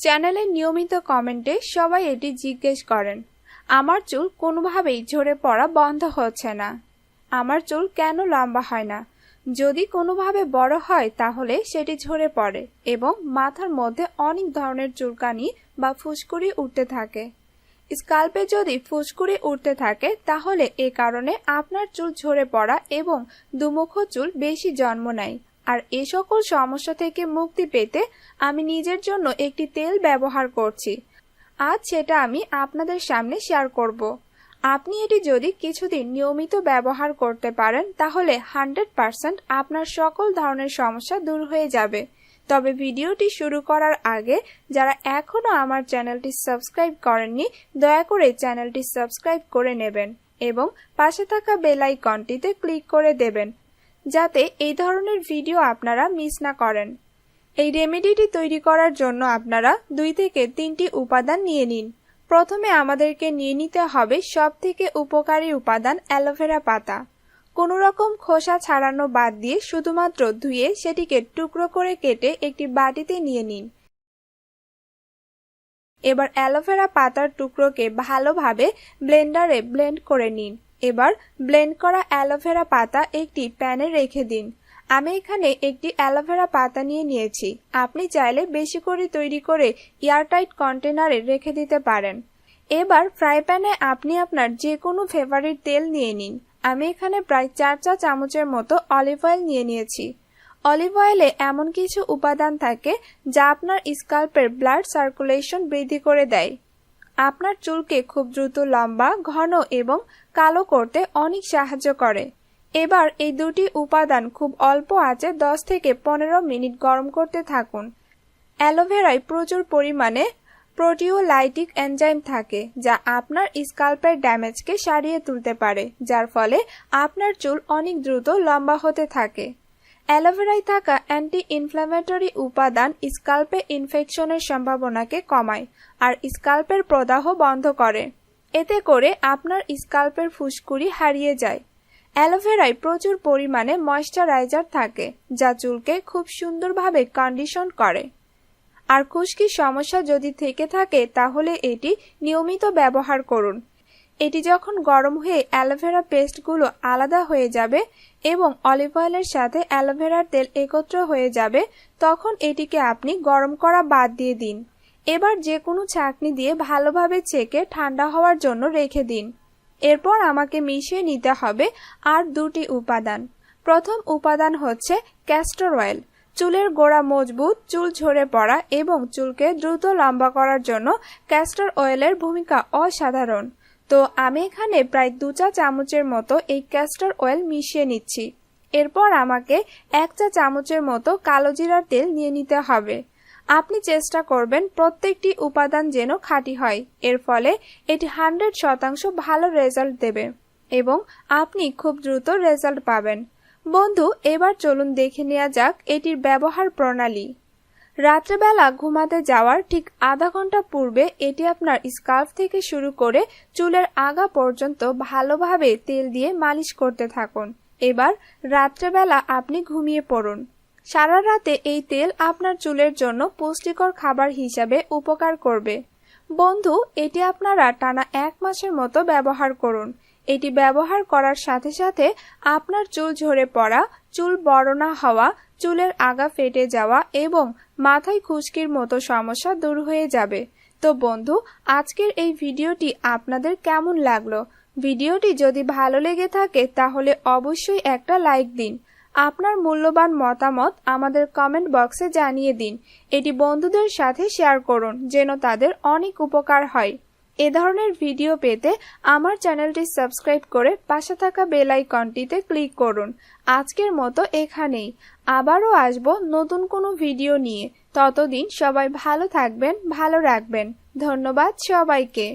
চ্যানেলের নিয়মিত কমেন্টে সবাই এটি জিজ্ঞেস করেন, আমার চুল কোনোভাবেই ঝরে পড়া বন্ধ হচ্ছে না। আমার চুল কেন লম্বা হয় না? যদি কোনোভাবে বড় হয় তাহলে সেটি ঝরে পড়ে এবং মাথার মধ্যে অনেক ধরনের চুলকানি বা ফুসকুড়ি উঠতে থাকে। স্কাল্পে যদি ফুসকুড়ি উঠতে থাকে, তাহলে এ কারণে আপনার চুল ঝরে পড়া এবং দুমুখ চুল বেশি জন্ম নেয়। আর এ সকল সমস্যা থেকে মুক্তি পেতে আমি নিজের জন্য একটি তেল ব্যবহার করছি। আজ সেটা আমি আপনাদের সামনে শেয়ার করব। আপনি এটি যদি কিছুদিন নিয়মিত ব্যবহার করতে পারেন, তাহলে হান্ড্রেড পার্সেন্ট আপনার সকল ধরনের সমস্যা দূর হয়ে যাবে। তবে ভিডিওটি শুরু করার আগে, যারা এখনও আমার চ্যানেলটি সাবস্ক্রাইব করেননি, দয়া করে চ্যানেলটি সাবস্ক্রাইব করে নেবেন এবং পাশে থাকা বেল আইকনটিতে ক্লিক করে দেবেন। যাতে এই ধরনের ভিডিও আপনারা মিস না করেন। এই রেমেডিটি তৈরি করার জন্য আপনারা দুই থেকে তিনটি উপাদান নিয়ে নিন। প্রথমে আমাদেরকে নিয়ে নিতে হবে সব থেকে উপকারী উপাদান অ্যালোভেরা পাতা। কোনো রকম খোসা ছাড়ানো বাদ দিয়ে শুধুমাত্র ধুয়ে সেটিকে টুকরো করে কেটে একটি বাটিতে নিয়ে নিন। এবার অ্যালোভেরা পাতার টুকরোকে ভালোভাবে ব্লেন্ডারে ব্লেন্ড করে নিন। এবার ব্লেন্ড করা অ্যালোভেরা পাতা একটি প্যানে রেখে দিন। আমি এখানে একটি অ্যালোভেরা পাতা নিয়ে নিয়েছি। আপনি চাইলে বেশি করে তৈরি করে এয়ারটাইট কন্টেনারে রেখে দিতে পারেন। এবার ফ্রাই প্যানে আপনি আপনার যে কোনো ফেভারিট তেল নিয়ে নিন। আমি এখানে প্রায় চার চা চামচের মতো অলিভ অয়েল নিয়ে নিয়েছি। অলিভ অয়েলে এমন কিছু উপাদান থাকে যা আপনার স্কাল্পের ব্লাড সার্কুলেশন বৃদ্ধি করে দেয়। আপনার চুলকে খুব দ্রুত লম্বা, ঘন এবং কালো করতে অনেক সাহায্য করে। এবার এই দুটি উপাদান খুব অল্প আঁচে দশ থেকে পনেরো মিনিট গরম করতে থাকুন। অ্যালোভেরায় প্রচুর পরিমাণে প্রোটিওলাইটিক এনজাইম থাকে, যা আপনার স্কাল্পের ড্যামেজকে সারিয়ে তুলতে পারে, যার ফলে আপনার চুল অনেক দ্রুত লম্বা হতে থাকে। অ্যালোভেরায় থাকা অ্যান্টি ইনফ্ল্যামেটরি উপাদান স্কাল্পে ইনফেকশনের সম্ভাবনাকে কমায় আর স্কাল্পের প্রদাহ বন্ধ করে। এতে করে আপনার স্কাল্পের ফুসকুড়ি হারিয়ে যায়। অ্যালোভেরায় প্রচুর পরিমাণে ময়শ্চারাইজার থাকে, যা চুলকে খুব সুন্দরভাবে কন্ডিশন করে। আর খুশকির সমস্যা যদি থেকে থাকে, তাহলে এটি নিয়মিত ব্যবহার করুন। এটি যখন গরম হয়ে অ্যালোভেরা পেস্টগুলো আলাদা হয়ে যাবে এবং অলিভ অয়েলের সাথে অ্যালোভেরার তেল একত্র হয়ে যাবে, তখন এটিকে আপনি গরম করা বাদ দিয়ে দিন। এবার যে কোনো ছাকনি দিয়ে ভালোভাবে চেকে ঠান্ডা হওয়ার জন্য রেখে দিন। এরপর আমাকে মিশিয়ে নিতে হবে আর দুটি উপাদান। প্রথম উপাদান হচ্ছে ক্যাস্টর অয়েল চুলের গোড়া মজবুত, চুল ঝরে পড়া এবং চুলকে দ্রুত লম্বা করার জন্য ক্যাস্টর অয়েলের ভূমিকা অসাধারণ। তো আমি এখানে প্রায় দু চা চামচের মতো এই ক্যাস্টর অয়েল মিশিয়ে নিচ্ছি। এরপর আমাকে এক চা চামচের মতো কালো জিরার তেল নিয়ে নিতে হবে। আপনি চেষ্টা করবেন প্রত্যেকটি উপাদান যেন খাঁটি হয়। এর ফলে এটি হান্ড্রেড শতাংশ ভালো রেজাল্ট দেবে এবং আপনি খুব দ্রুত রেজাল্ট পাবেন। বন্ধু, এবার চলুন দেখে নেওয়া যাক এটির ব্যবহার প্রণালী। রাত্রেবেলা ঘুমাতে যাওয়ার ঠিক আধা ঘণ্টা পূর্বে এটি আপনার স্কার্ফ থেকে শুরু করে চুলের আগা পর্যন্ত ভালোভাবে তেল দিয়ে মালিশ করতে থাকুন। এবার রাত্রেবেলা আপনি ঘুমিয়ে পড়ুন। সারা রাতে এই তেল আপনার চুলের জন্য পুষ্টিকর খাবার হিসাবে উপকার করবে। বন্ধু, এটি আপনারা টানা এক মাসের মতো ব্যবহার করুন। এটি ব্যবহার করার সাথে সাথে আপনার চুল ঝরে পড়া, চুল বড় না হওয়া চুলের আগা ফেটে যাওয়া এবং মাথায় খুশকির মতো সমস্যা দূর হয়ে যাবে। তো বন্ধু, আজকের এই ভিডিওটি আপনাদের কেমন লাগল? ভিডিওটি যদি ভালো লেগে থাকে, তাহলে অবশ্যই একটা লাইক দিন। আপনার মূল্যবান মতামত আমাদের কমেন্ট বক্সে জানিয়ে দিন। এটি বন্ধুদের সাথে শেয়ার করুন, যেন তাদের অনেক উপকার হয়। এ ধরনের ভিডিও পেতে আমার চ্যানেলটি সাবস্ক্রাইব করে পাশে থাকা বেল আইকনটিতে ক্লিক করুন। আজকের মতো এখানেই। আবারও আসব নতুন কোনো ভিডিও নিয়ে। ততদিন সবাই ভালো থাকবেন, ভালো রাখবেন। ধন্যবাদ সবাইকে।